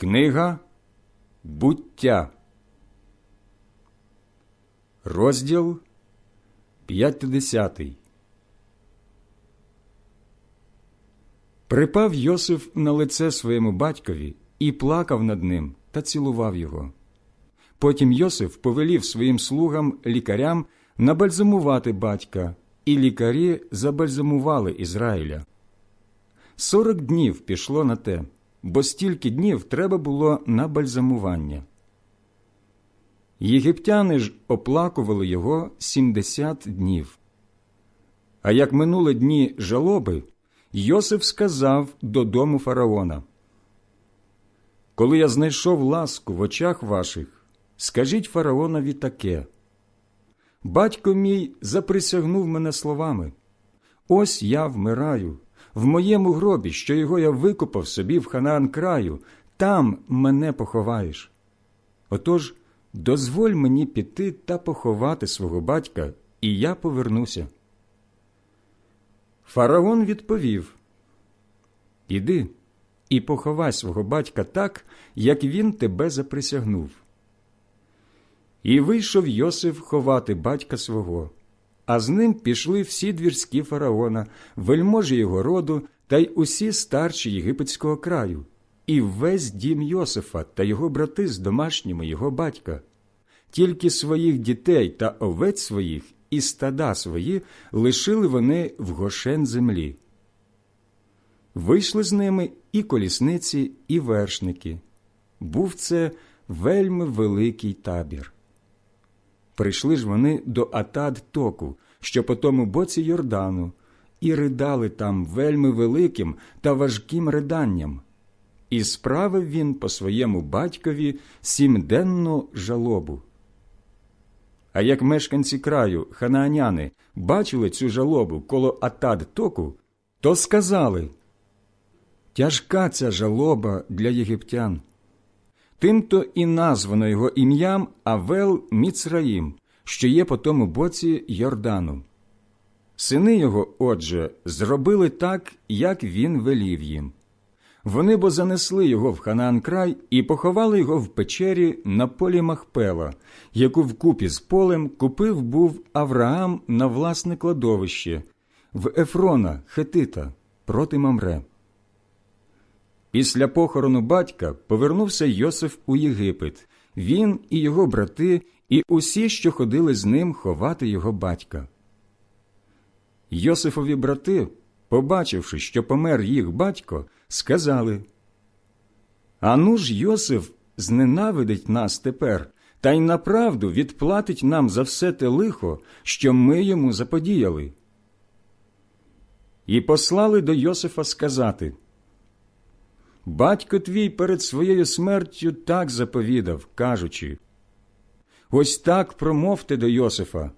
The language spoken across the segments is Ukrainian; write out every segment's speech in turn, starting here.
Книга буття, розділ 50 Припав Йосиф на лице своєму батькові і плакав над ним та цілував його. Потім Йосиф повелів своїм слугам лікарям набальзамувати батька, і лікарі забальзамували Ізраїля. Сорок днів пішло на те, бо стільки днів треба було на бальзамування. Єгиптяни ж оплакували його сімдесят днів. А як минули дні жалоби, Йосиф сказав додому фараона Коли я знайшов ласку в очах ваших, скажіть фараонові таке. Батько мій заприсягнув мене словами Ось я вмираю, в моєму гробі, що його я викопав собі в Ханаан краю, там мене поховаєш. Отож, дозволь мені піти та поховати свого батька, і я повернуся. Фараон відповів Іди і поховай свого батька так, як він тебе заприсягнув. І вийшов Йосиф ховати батька свого, а з ним пішли всі двірські фараона, вельможі його роду та й усі старші єгипетського краю, і весь дім Йосифа та його брати з домашніми його батька. Тільки своїх дітей та овець своїх і стада свої лишили вони в гошен землі. Вийшли з ними і колісниці, і вершники. Був це вельми великий табір. Прийшли ж вони до Атад току, що по тому боці Йордану, і ридали там вельми великим та важким риданням. І справив він по своєму батькові сімденну жалобу. А як мешканці краю, ханааняни, бачили цю жалобу коло Атад току, то сказали Тяжка ця жалоба для єгиптян. Тимто і названо його ім'ям Авел Міцраїм, що є по тому боці Йордану. Сини його, отже, зробили так, як він велів їм. Вони бо занесли його в Ханаан край і поховали його в печері на полі Махпела, яку вкупі з полем купив був Авраам на власне кладовище в Ефрона Хетита проти Мамре. Після похорону батька повернувся Йосиф у Єгипет, він і його брати, і усі, що ходили з ним ховати його батька. Йосифові брати, побачивши, що помер їх батько, сказали Ану ж Йосиф зненавидить нас тепер, та й направду відплатить нам за все те лихо, що ми йому заподіяли. І послали до Йосифа сказати Батько твій перед своєю смертю так заповідав, кажучи Ось так промовте до Йосифа.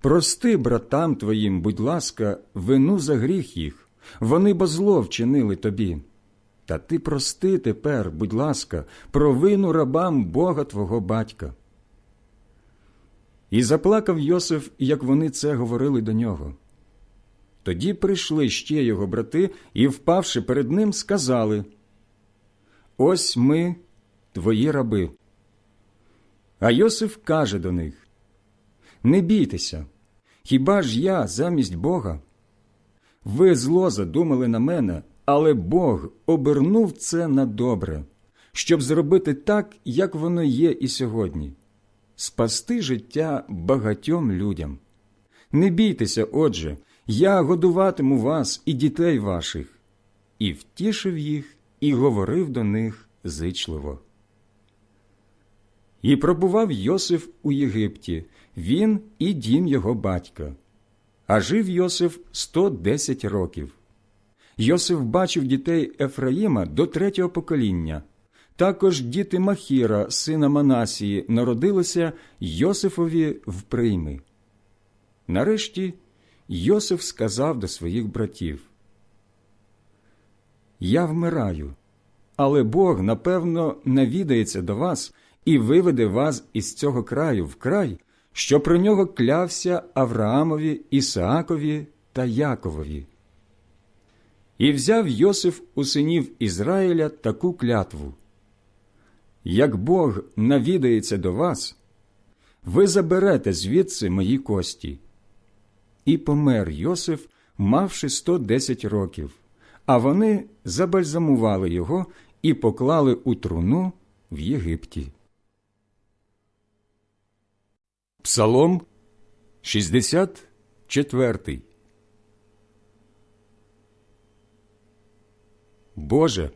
Прости братам твоїм, будь ласка, вину за гріх їх, вони бо зло вчинили тобі. Та ти прости тепер, будь ласка, провину рабам Бога твого батька. І заплакав Йосиф, як вони це говорили до нього. Тоді прийшли ще його брати і, впавши перед ним, сказали Ось ми, твої раби. А Йосиф каже до них Не бійтеся, хіба ж я замість Бога? Ви зло задумали на мене, але Бог обернув це на добре, щоб зробити так, як воно є і сьогодні спасти життя багатьом людям. Не бійтеся, отже, я годуватиму вас і дітей ваших, і втішив їх, і говорив до них зичливо. І пробував Йосиф у Єгипті, він і дім його батька. А жив Йосиф 110 років. Йосиф бачив дітей Ефраїма до третього покоління. Також діти Махіра, сина Манасії, народилися Йосифові в прийми. Нарешті Йосиф сказав до своїх братів Я вмираю, але Бог, напевно, навідається до вас і виведе вас із цього краю в край, що про нього клявся Авраамові, Ісаакові та Яковові. І взяв Йосиф у синів Ізраїля таку клятву як Бог навідається до вас, ви заберете звідси мої кості. І помер Йосиф, мавши 110 років, а вони забальзамували його і поклали у труну в Єгипті. Псалом 64 Боже,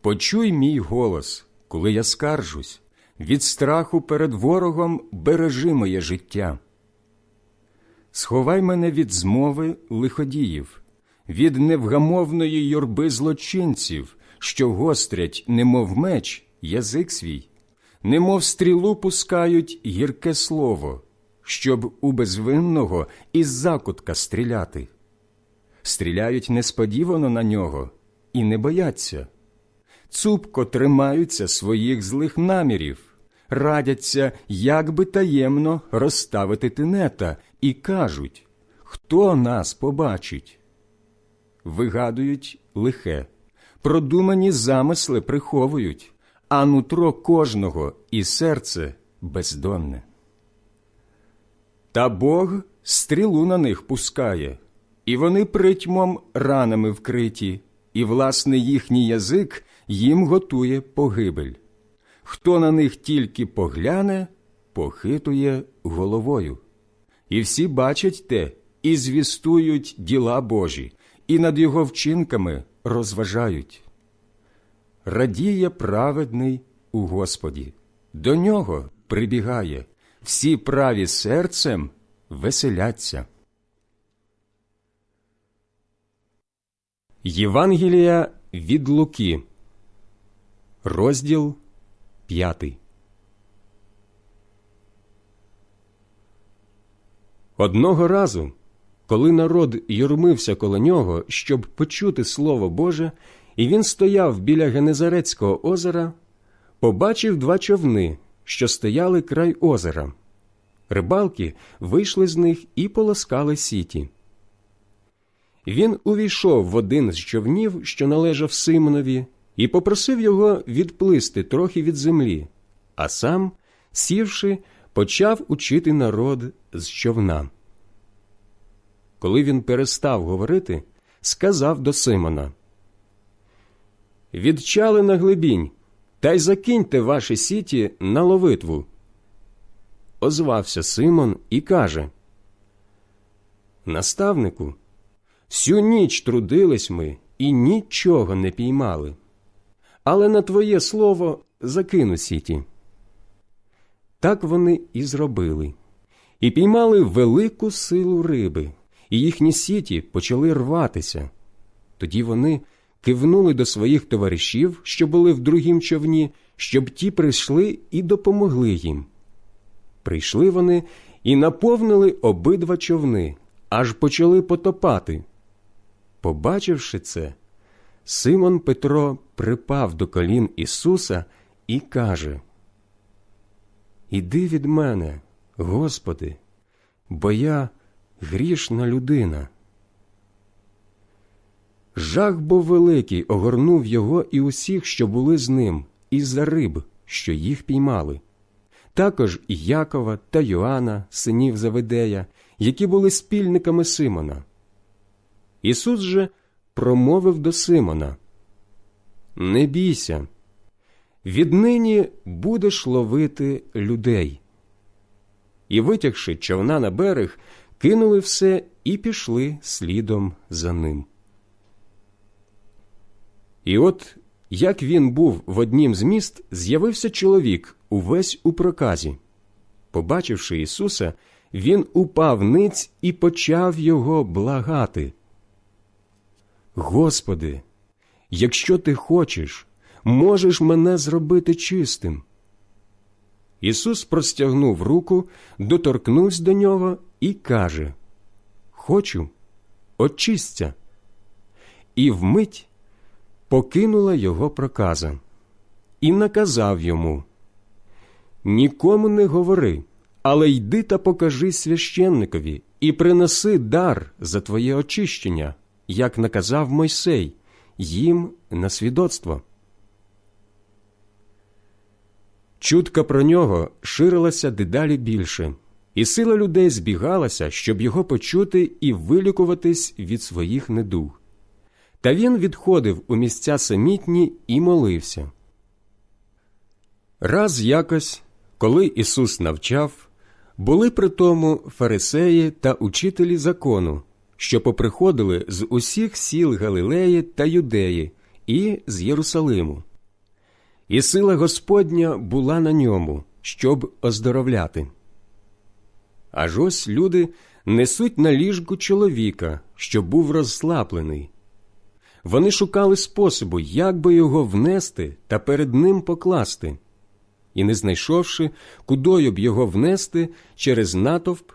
почуй мій голос, коли я скаржусь, від страху перед ворогом бережи моє життя. Сховай мене від змови лиходіїв, від невгамовної юрби злочинців, що гострять, немов меч, язик свій, немов стрілу пускають гірке слово, щоб у безвинного із закутка стріляти. Стріляють несподівано на нього і не бояться. Цупко тримаються своїх злих намірів, радяться, як би таємно розставити тинета, і кажуть, хто нас побачить. Вигадують лихе, продумані замисли приховують, а нутро кожного і серце бездонне. Та Бог стрілу на них пускає, і вони притьмом ранами вкриті, і, власне, їхній язик їм готує погибель. Хто на них тільки погляне, похитує головою. І всі бачать те і звістують діла Божі, і над його вчинками розважають. Радіє праведний у Господі, до нього прибігає, всі праві серцем веселяться. Євангелія від Луки, розділ п'ятий. Одного разу, коли народ юрмився коло нього, щоб почути Слово Боже, і він стояв біля Генезарецького озера, побачив два човни, що стояли край озера. Рибалки вийшли з них і полоскали сіті. Він увійшов в один з човнів, що належав Симонові, і попросив його відплисти трохи від землі, а сам, сівши, почав учити народ з човна. Коли він перестав говорити, сказав до Симона Відчали на глибінь, та й закиньте ваші сіті на ловитву. Озвався Симон і каже Наставнику, всю ніч трудились ми і нічого не піймали. Але на твоє слово закину сіті. Так вони і зробили, і піймали велику силу риби, і їхні сіті почали рватися. Тоді вони кивнули до своїх товаришів, що були в другім човні, щоб ті прийшли і допомогли їм. Прийшли вони і наповнили обидва човни, аж почали потопати. Побачивши це, Симон Петро припав до колін Ісуса і каже Іди від мене, Господи, бо я грішна людина. Жах був великий огорнув його і усіх, що були з ним, із за риб, що їх піймали. Також і Якова та Йоанна, синів Заведея, які були спільниками Симона. Ісус же промовив до Симона Не бійся, віднині будеш ловити людей. І, витягши човна на берег, кинули все і пішли слідом за ним. І от, як він був в однім з міст, з'явився чоловік увесь у проказі. Побачивши Ісуса, він упав ниць і почав його благати. Господи, якщо ти хочеш, можеш мене зробити чистим. Ісус простягнув руку, доторкнувся до нього і каже Хочу, очисться. І вмить покинула його проказа і наказав йому Нікому не говори, але йди та покажи священникові і принеси дар за твоє очищення, як наказав Мойсей, їм на свідоцтво. Чутка про нього ширилася дедалі більше, і сила людей збігалася, щоб його почути і вилікуватись від своїх недуг. Та він відходив у місця самітні і молився. Раз якось, коли Ісус навчав, були при тому фарисеї та учителі закону, що поприходили з усіх сіл Галилеї та Юдеї і з Єрусалиму. І сила Господня була на ньому, щоб оздоровляти. Аж ось люди несуть на ліжку чоловіка, що був розслаблений. Вони шукали способу, як би його внести та перед ним покласти, і, не знайшовши, кудою б його внести через натовп,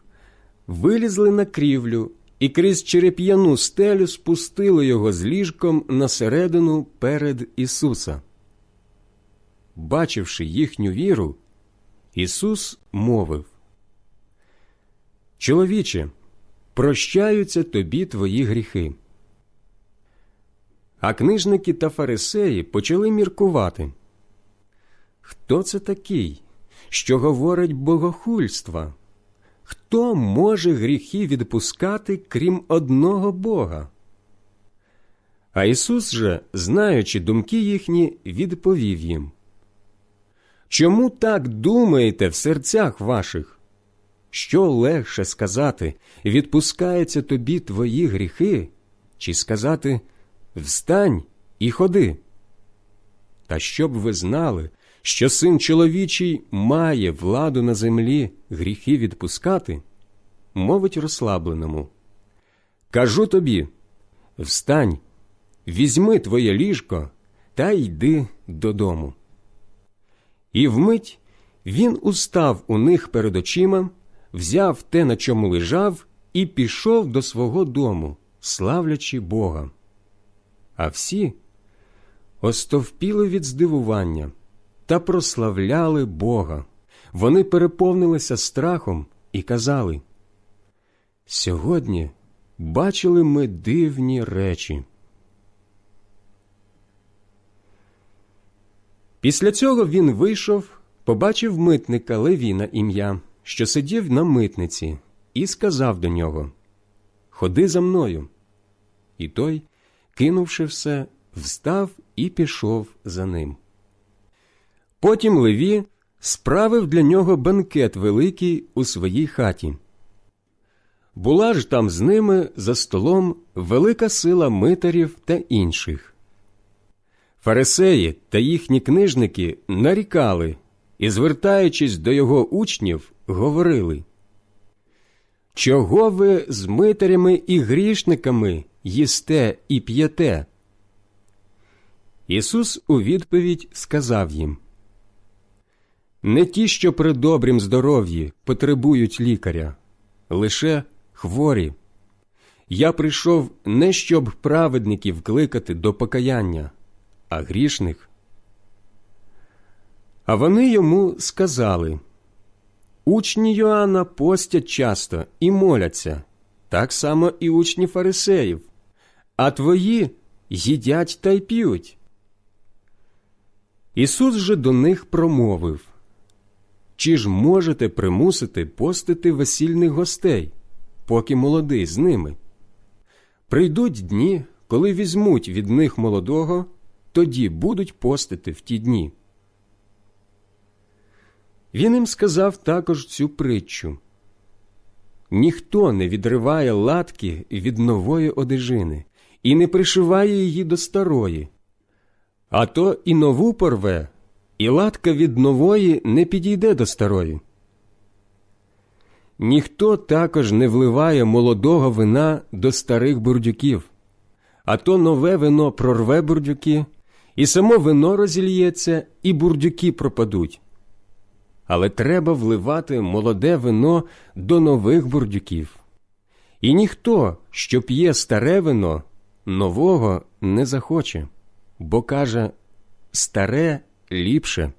вилізли на крівлю і крізь череп'яну стелю спустили його з ліжком на середину перед Ісуса. Бачивши їхню віру, Ісус мовив Чоловіче, прощаються тобі твої гріхи. А книжники та фарисеї почали міркувати. Хто це такий, що говорить богохульства? Хто може гріхи відпускати, крім одного Бога? А Ісус же, знаючи думки їхні, відповів їм Чому так думаєте в серцях ваших? Що легше сказати відпускаються тобі твої гріхи, чи сказати Встань і ходи? Та щоб ви знали, що син чоловічий має владу на землі гріхи відпускати, мовить розслабленому. Кажу тобі встань, візьми твоє ліжко та йди додому. І вмить він устав у них перед очима, взяв те, на чому лежав, і пішов до свого дому, славлячи Бога. А всі остовпіли від здивування та прославляли Бога. Вони переповнилися страхом і казали Сьогодні бачили ми дивні речі. Після цього він вийшов, побачив митника Левіна ім'я, що сидів на митниці, і сказав до нього Ходи за мною. І той, кинувши все, встав і пішов за ним. Потім Леві справив для нього бенкет великий у своїй хаті. Була ж там з ними за столом велика сила митарів та інших. Фарисеї та їхні книжники нарікали і, звертаючись до його учнів, говорили Чого ви з митарями і грішниками їсте і п'єте? Ісус у відповідь сказав їм Не ті, що при добрім здоров'ї потребують лікаря, лише хворі. Я прийшов не щоб праведників кликати до покаяння, а грішних. А вони йому сказали Учні Йоанна постять часто і моляться, так само і учні фарисеїв, а твої їдять та й п'ють. Ісус же до них промовив Чи ж можете примусити постити весільних гостей, поки молодий з ними? Прийдуть дні, коли візьмуть від них молодого, тоді будуть постити в ті дні. Він їм сказав також цю притчу ніхто не відриває латки від нової одежини і не пришиває її до старої, а то і нову порве, і латка від нової не підійде до старої. Ніхто також не вливає молодого вина до старих бурдюків, а то нове вино прорве бурдюки, і само вино розільється, і бурдюки пропадуть. Але треба вливати молоде вино до нових бурдюків. І ніхто, що п'є старе вино, нового не захоче, бо каже старе ліпше.